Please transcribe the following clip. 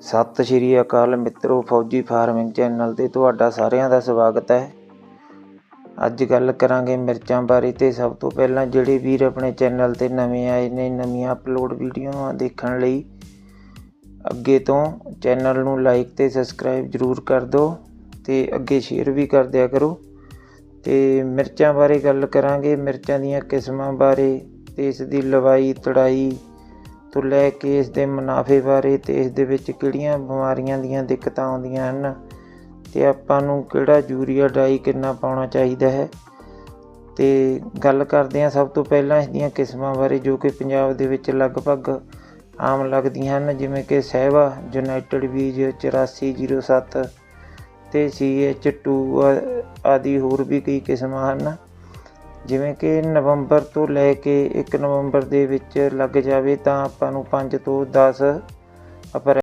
ਸਤਿ ਸ਼੍ਰੀ ਅਕਾਲ ਮਿੱਤਰੋ, ਫੌਜੀ ਫਾਰਮਿੰਗ ਚੈਨਲ ਤੇ ਤੁਹਾਡਾ ਸਾਰਿਆਂ ਦਾ ਸਵਾਗਤ ਹੈ। ਅੱਜ ਗੱਲ ਕਰਾਂਗੇ ਮਿਰਚਾਂ ਬਾਰੇ ਤੇ ਸਭ ਤੋਂ ਪਹਿਲਾਂ ਜਿਹੜੇ ਵੀਰ ਆਪਣੇ ਚੈਨਲ ਤੇ ਨਵੇਂ ਆਏ ਨੇ, ਨਵੀਆਂ ਅਪਲੋਡ ਵੀਡੀਓਆਂ ਦੇਖਣ ਲਈ, ਅੱਗੇ ਤੋਂ ਚੈਨਲ ਨੂੰ ਲਾਈਕ ਤੇ ਸਬਸਕ੍ਰਾਈਬ ਜ਼ਰੂਰ ਕਰ ਦਿਓ ਤੇ ਅੱਗੇ ਸ਼ੇਅਰ ਵੀ ਕਰ ਦਿਆ ਕਰੋ। ਤੇ ਮਿਰਚਾਂ ਬਾਰੇ ਗੱਲ ਕਰਾਂਗੇ, ਮਿਰਚਾਂ ਦੀਆਂ ਕਿਸਮਾਂ ਬਾਰੇ ਤੇ ਇਸ ਦੀ ਲਵਾਈ, ਤੜਾਈ ਤੋਂ ਲੈ ਕੇ ਇਸ ਦੇ ਮੁਨਾਫੇ ਬਾਰੇ ਅਤੇ ਇਸ ਦੇ ਵਿੱਚ ਕਿਹੜੀਆਂ ਬਿਮਾਰੀਆਂ ਦੀਆਂ ਦਿੱਕਤਾਂ ਆਉਂਦੀਆਂ ਹਨ ਅਤੇ ਆਪਾਂ ਨੂੰ ਕਿਹੜਾ ਯੂਰੀਆ ਡਾਈ ਕਿੰਨਾ ਪਾਉਣਾ ਚਾਹੀਦਾ ਹੈ? ਅਤੇ ਗੱਲ ਕਰਦੇ ਹਾਂ ਸਭ ਤੋਂ ਪਹਿਲਾਂ ਇਸ ਦੀਆਂ ਕਿਸਮਾਂ ਬਾਰੇ ਜੋ ਕਿ ਪੰਜਾਬ ਦੇ ਵਿੱਚ ਲਗਭਗ ਆਮ ਲੱਗਦੀਆਂ ਹਨ, ਜਿਵੇਂ ਕਿ ਸਹਿਵਾ, ਯੂਨਾਈਟਿਡ ਬੀਜ 8407 ਤੇ CH2 ਆਦਿ ਹੋਰ ਵੀ ਕਈ ਕਿਸਮਾਂ ਹਨ। ਜਿਵੇਂ ਕਿ ਨਵੰਬਰ ਤੋਂ ਲੈ ਕੇ 1 ਨਵੰਬਰ ਦੇ ਵਿੱਚ ਲੱਗ ਜਾਵੇ ਤਾਂ ਆਪਾਂ ਨੂੰ 5 ਤੋਂ 10 ਅਪ੍ਰੈਲ